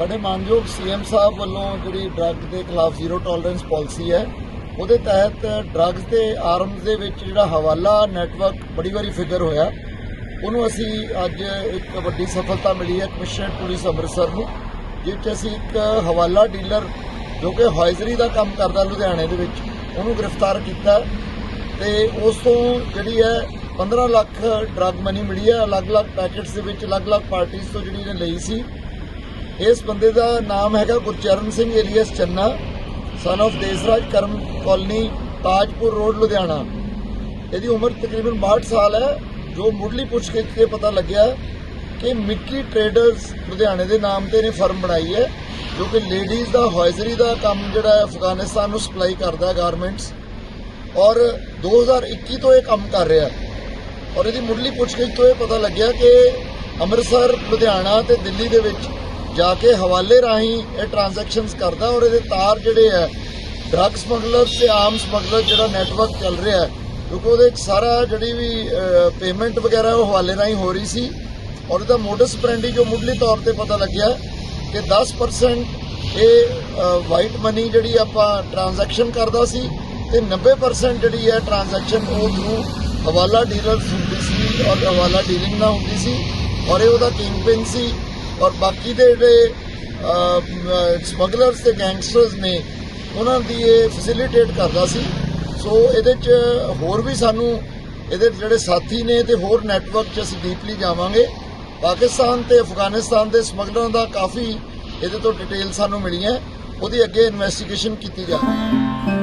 ਸਾਡੇ ਮਾਨਯੋਗ ਸੀਐਮ ਸਾਹਿਬ ਵੱਲੋਂ ਜਿਹੜੀ ਡਰੱਗ ਦੇ ਖਿਲਾਫ ਜ਼ੀਰੋ ਟੋਲਰੈਂਸ ਪਾਲਿਸੀ ਹੈ, ਉਹਦੇ ਤਹਿਤ ਡਰੱਗਸ ਤੇ ਆਰਮਸ ਦੇ ਵਿੱਚ ਜਿਹੜਾ ਹਵਾਲਾ ਨੈਟਵਰਕ ਬੜੀ ਵਾਰੀ ਫਿਗਰ ਹੋਇਆ। ਉਹਨੂੰ ਅਸੀਂ ਅੱਜ ਇੱਕ ਵੱਡੀ ਸਫਲਤਾ ਮਿਲੀ ਹੈ ਕਮਿਸ਼ਨਰ ਪੁਲਿਸ ਅੰਮ੍ਰਿਤਸਰ ਨੂੰ, ਜਿਸ 'ਚ ਅਸੀਂ ਇੱਕ ਹਵਾਲਾ ਡੀਲਰ ਜੋ ਕਿ ਹੌਇਜ਼ਰੀ ਦਾ ਕੰਮ ਕਰਦਾ ਲੁਧਿਆਣੇ ਦੇ ਵਿੱਚ, ਉਹਨੂੰ ਗ੍ਰਿਫਤਾਰ ਕੀਤਾ। ਤੇ ਉਸ ਤੋਂ ਜਿਹੜੀ ਹੈ 15 ਲੱਖ ਡਰੱਗ ਮਨੀ ਮਿਲੀ ਹੈ, ਅਲੱਗ-ਅਲੱਗ ਪੈਕੇਟਸ ਦੇ ਵਿੱਚ ਅਲੱਗ-ਅਲੱਗ ਪਾਰਟੀਆਂ ਤੋਂ ਜਿਹੜੀ ਇਹਨੇ ਲਈ ਸੀ। ਇਸ ਬੰਦੇ ਦਾ ਨਾਮ ਹੈਗਾ Gurcharan Singh alias Channa son of Desraj Karam colony Tajpur road Ludhiana. ਇਹਦੀ ਉਮਰ ਤਕਰੀਬਨ 62 ਸਾਲ ਹੈ, ਜੋ ਮੁੱਢਲੀ ਪੁੱਛਗਿੱਛ ਤੇ ਪਤਾ ਲੱਗਿਆ ਕਿ ਮਿੱਕੀ ਟ੍ਰੇਡਰਸ ਲੁਧਿਆਣੇ ਦੇ ਨਾਮ ਤੇ ਨੇ ਫਰਮ ਬਣਾਈ ਹੈ, ਜੋ ਕਿ ਲੇਡੀਜ਼ ਦਾ, ਹੌਇਜ਼ਰੀ ਦਾ ਕੰਮ ਜਿਹੜਾ ਹੈ, ਅਫਗਾਨਿਸਤਾਨ ਨੂੰ ਸਪਲਾਈ ਕਰਦਾ ਗਾਰਮੈਂਟਸ ਔਰ 2021 ਤੋਂ ਇਹ ਕੰਮ ਕਰ ਰਿਹਾ। ਔਰ ਇਹਦੀ ਮੁੱਢਲੀ ਪੁੱਛਗਿੱਛ ਤੋਂ ਇਹ ਪਤਾ ਲੱਗਿਆ ਕਿ ਅੰਮ੍ਰਿਤਸਰ, ਲੁਧਿਆਣਾ ਤੇ ਦਿੱਲੀ ਦੇ ਵਿੱਚ ਜਾ ਕੇ ਹਵਾਲੇ ਰਾਹੀਂ ਇਹ ਟ੍ਰਾਂਜੈਕਸ਼ਨਸ ਕਰਦਾ ਔਰ ਇਹਦੇ ਤਾਰ ਜਿਹੜੇ ਹੈ ਡਰੱਗ ਸਮਗਲਰ ਤੇ ਆਮ ਸਮਗਲਰ ਜਿਹੜਾ ਨੈਟਵਰਕ ਚੱਲ ਰਿਹਾ ਕਿਉਂਕਿ ਉਹਦੇ ਸਾਰਾ ਜਿਹੜੀ ਵੀ ਪੇਮੈਂਟ ਵਗੈਰਾ ਉਹ ਹਵਾਲੇ ਰਾਹੀਂ ਹੋ ਰਹੀ ਸੀ ਔਰ ਇਹਦਾ ਮੋਡਸ ਪ੍ਰੈਂਡੀ ਜੋ ਮੁੱਢਲੀ ਤੌਰ ਤੇ ਪਤਾ ਲੱਗਿਆ ਕਿ 10% ਇਹ ਵਾਈਟ ਮਨੀ ਜਿਹੜੀ ਆਪਾਂ ਟ੍ਰਾਂਜੈਕਸ਼ਨ ਕਰਦਾ ਸੀ ਤੇ 90% ਜਿਹੜੀ ਹੈ ਟ੍ਰਾਂਜੈਕਸ਼ਨ ਉਹ ਥਰੂ ਹਵਾਲਾ ਡੀਲਰਸ ਹੁੰਦੀ ਸੀ ਔਰ ਹਵਾਲਾ ਡੀਲਿੰਗ ਨਾਲ ਹੁੰਦੀ ਸੀ ਔਰ ਇਹ ਉਹਦਾ ਕਿੰਗਪਿਨ ਸੀ। ਔਰ ਬਾਕੀ ਦੇ ਜਿਹੜੇ ਸਮਗਲਰਸ ਤੇ ਗੈਂਗਸਟਰਸ ਨੇ, ਉਹਨਾਂ ਦੀ ਇਹ ਫੈਸਿਲਿਟੇਟ ਕਰਦਾ ਸੀ। ਸੋ ਇਹਦੇ ਚ ਹੋਰ ਵੀ ਸਾਨੂੰ ਇਹਦੇ ਜਿਹੜੇ ਸਾਥੀ ਨੇ ਤੇ ਹੋਰ ਨੈਟਵਰਕ ਚ ਅਸੀਂ ਡੀਪਲੀ ਜਾਵਾਂਗੇ। ਪਾਕਿਸਤਾਨ ਤੇ ਅਫਗਾਨਿਸਤਾਨ ਦੇ ਸਮਗਲਰਾਂ ਦਾ ਕਾਫੀ ਇਹਦੇ ਤੋਂ ਡਿਟੇਲ ਸਾਨੂੰ ਮਿਲੀਆਂ। ਉਹਦੀ ਅੱਗੇ ਇਨਵੈਸਟੀਗੇਸ਼ਨ ਕੀਤੀ ਜਾ ਰਹੀ ਹੈ